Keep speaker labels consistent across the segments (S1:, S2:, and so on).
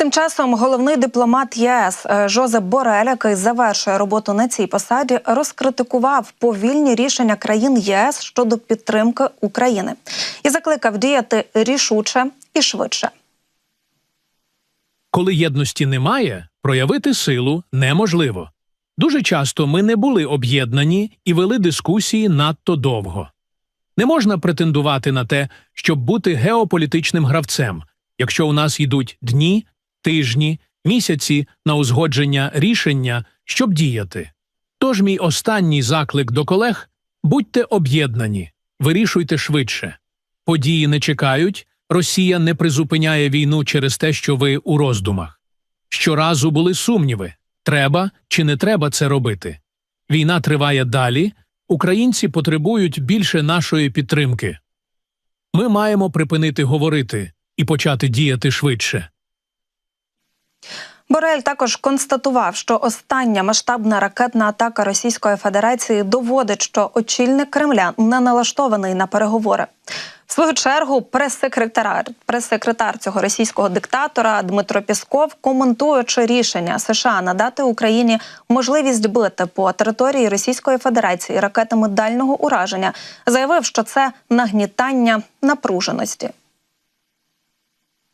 S1: Тим часом головний дипломат ЄС е, Жозеп Борель, який завершує роботу на цій посаді, розкритикував повільні рішення країн ЄС щодо підтримки України і закликав діяти рішуче і швидше.
S2: Коли єдності немає, проявити силу неможливо. Дуже часто ми не були об'єднані і вели дискусії надто довго. Не можна претендувати на те, щоб бути геополітичним гравцем, якщо у нас йдуть дні, тижні, місяці на узгодження рішення, щоб діяти. Тож мій останній заклик до колег будьте об'єднані, вирішуйте швидше. Події не чекають, Росія не призупиняє війну через те, що ви у роздумах. Щоразу були сумніви треба чи не треба це робити. Війна триває далі, українці потребують більше нашої підтримки. Ми маємо припинити говорити і почати діяти швидше.
S1: Борель також констатував, що остання масштабна ракетна атака Російської Федерації доводить, що очільник Кремля не налаштований на переговори. В свою чергу прес-секретар прес-секретар цього російського диктатора Дмитро Пісков, коментуючи рішення США надати Україні можливість бити по території Російської Федерації ракетами дальнього ураження, заявив, що це нагнітання напруженості.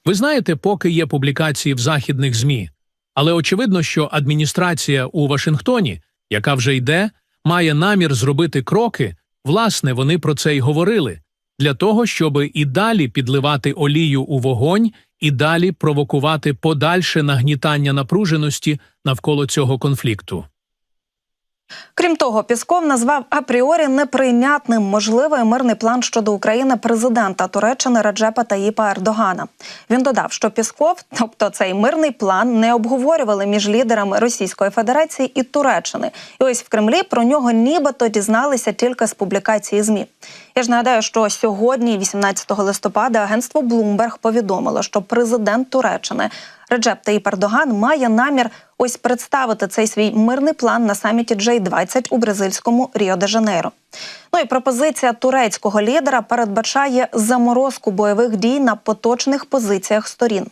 S2: Ви знаєте, поки є публікації в західних ЗМІ, але очевидно, що адміністрація у Вашингтоні, яка вже йде, має намір зробити кроки, власне, вони про це й говорили, для того, щоб і далі підливати олію у вогонь, і далі провокувати подальше нагнітання напруженості навколо цього конфлікту.
S1: Крім того, Пісков назвав апріорі неприйнятним можливий мирний план щодо України президента Туреччини Раджепа Таїпа Ердогана. Він додав, що Пісков, тобто цей мирний план, не обговорювали між лідерами Російської Федерації і Туреччини. І ось в Кремлі про нього нібито дізналися тільки з публікації ЗМІ. Я ж нагадаю, що сьогодні, 18 листопада, агентство Bloomberg повідомило, що президент Туреччини Реджеп Таїп Ердоган має намір ось представити цей свій мирний план на саміті J-20 у бразильському Ріо-де-Жанейро. Ну і пропозиція турецького лідера передбачає заморозку бойових дій на поточних позиціях сторін.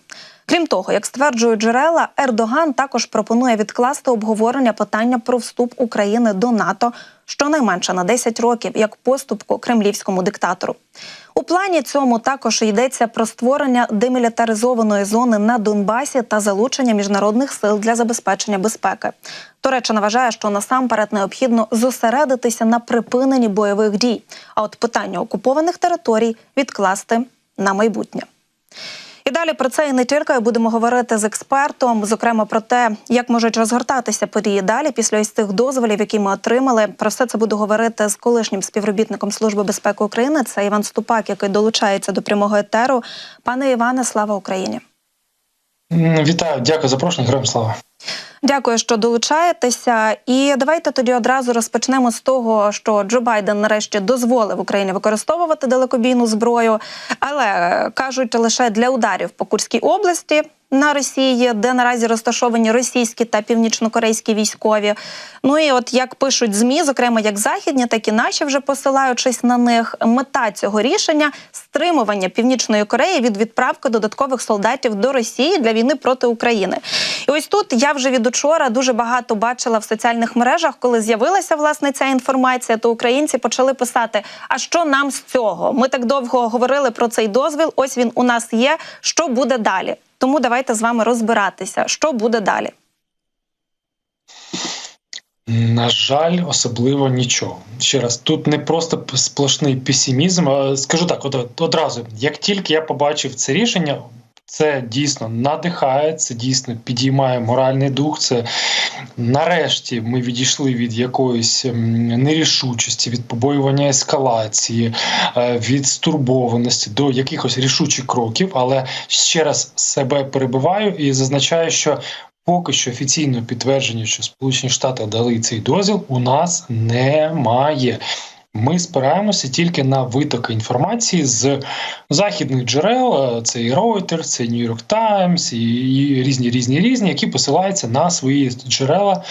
S1: Крім того, як стверджують джерела, Ердоган також пропонує відкласти обговорення питання про вступ України до НАТО щонайменше на 10 років як поступку кремлівському диктатору. У плані цьому також йдеться про створення демілітаризованої зони на Донбасі та залучення міжнародних сил для забезпечення безпеки. Туреччина вважає, що насамперед необхідно зосередитися на припиненні бойових дій, а от питання окупованих територій відкласти на майбутнє. І далі про це і не тільки будемо говорити з експертом, зокрема про те, як можуть розгортатися події далі після ось цих дозволів, які ми отримали. Про все це буду говорити з колишнім співробітником Служби безпеки України. Це Іван Ступак, який долучається до прямого етеру. Пане Іване, слава Україні!
S3: Вітаю, дякую за запрошення. Героям слава.
S1: Дякую, що долучаєтеся. І давайте тоді одразу розпочнемо з того, що Джо Байден нарешті дозволив Україні використовувати далекобійну зброю, але кажуть лише для ударів по Курській області. На Росії, де наразі розташовані російські та північнокорейські військові. Ну і от як пишуть змі, зокрема як західні, так і наші вже посилаючись на них. Мета цього рішення стримування північної Кореї від відправки додаткових солдатів до Росії для війни проти України. І ось тут я вже від учора дуже багато бачила в соціальних мережах, коли з'явилася власне ця інформація, то українці почали писати: а що нам з цього? Ми так довго говорили про цей дозвіл. Ось він у нас є. Що буде далі? Тому давайте з вами розбиратися, що буде далі.
S3: На жаль, особливо нічого. Ще раз, тут не просто сплошний песимізм. а Скажу так, от одразу, як тільки я побачив це рішення, це дійсно надихає, це дійсно підіймає моральний дух. Це нарешті ми відійшли від якоїсь нерішучості, від побоювання ескалації, е, від стурбованості до якихось рішучих кроків. Але ще раз себе перебиваю і зазначаю, що. Поки що офіційного підтвердження, що Сполучені Штати дали цей дозвіл, у нас немає. Ми спираємося тільки на витоки інформації з західних джерел. Це і Reuters, це і New York Times, і, різні різні різні, які посилаються на свої джерела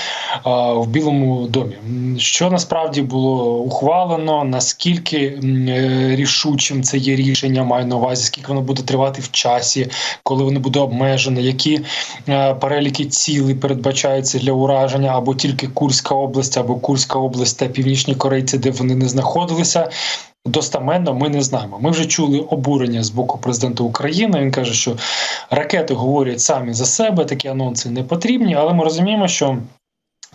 S3: в Білому домі. Що насправді було ухвалено, наскільки е, рішучим це є рішення, маю на увазі, скільки воно буде тривати в часі, коли воно буде обмежене, які е, переліки цілей передбачаються для ураження, або тільки Курська область, або Курська область та Північні Корейці, де вони не знаходилися. Достаменно ми не знаємо. Ми вже чули обурення з боку президента України. Він каже, що ракети говорять самі за себе, такі анонси не потрібні, але ми розуміємо, що.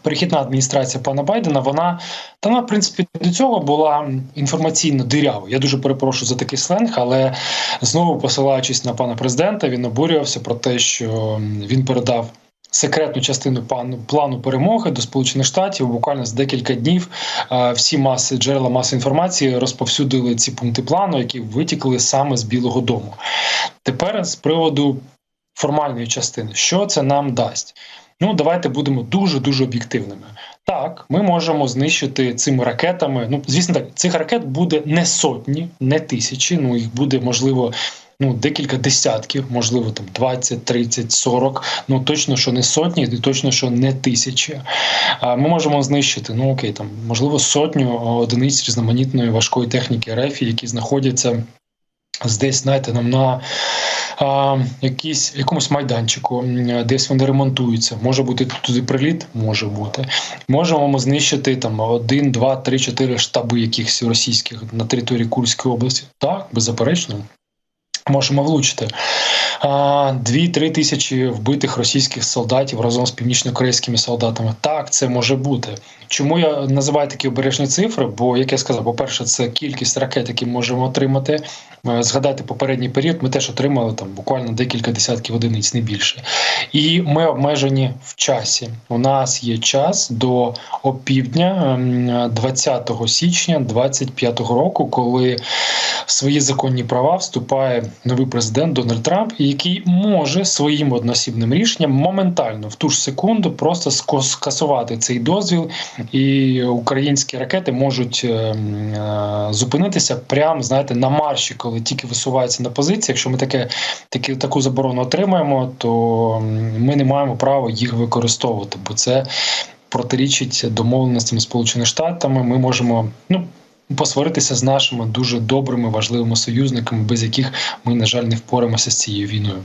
S3: Перехідна адміністрація пана Байдена, вона та в принципі, до цього була інформаційно дирявою. Я дуже перепрошую за такий сленг, але знову посилаючись на пана президента, він обурювався про те, що він передав секретну частину плану перемоги до Сполучених Штатів. Буквально за декілька днів е, всі маси джерела маси інформації розповсюдили ці пункти плану, які витікли саме з Білого Дому. Тепер з приводу формальної частини, що це нам дасть? Ну, давайте будемо дуже дуже об'єктивними. Так, ми можемо знищити цими ракетами. Ну, звісно, так цих ракет буде не сотні, не тисячі. Ну їх буде можливо. Ну, декілька десятків, можливо, там 20, 30, 40, ну точно, що не сотні, і точно, що не тисячі. А ми можемо знищити, ну окей, там можливо сотню одиниць різноманітної важкої техніки РФ, які знаходяться десь, знаєте, нам на а, якісь, якомусь майданчику, десь вони ремонтуються. Може бути туди приліт, може бути. Можемо знищити там один, два, три, чотири штаби якихось російських на території Курської області. Так, беззаперечно. Можемо влучити. А, Дві-три тисячі вбитих російських солдатів разом з північно-корейськими солдатами. Так, це може бути. Чому я називаю такі обережні цифри? Бо, як я сказав, по-перше, це кількість ракет, які можемо отримати. Е, Згадати попередній період, ми теж отримали там буквально декілька десятків одиниць, не більше. І ми обмежені в часі. У нас є час до опівдня ем, 20 січня 2025 року, коли в свої законні права вступає новий президент Дональд Трамп, який може своїм одноосібним рішенням моментально в ту ж секунду просто скасувати цей дозвіл, і українські ракети можуть ем, е, зупинитися прямо знаєте на марші, коли тільки висуваються на позиції. Якщо ми таке таки таку заборону отримаємо, то ми не маємо права їх використовувати, бо це протирічить домовленостям Сполученими Штатами. Ми можемо ну. Посваритися з нашими дуже добрими важливими союзниками, без яких ми, на жаль, не впораємося з цією війною.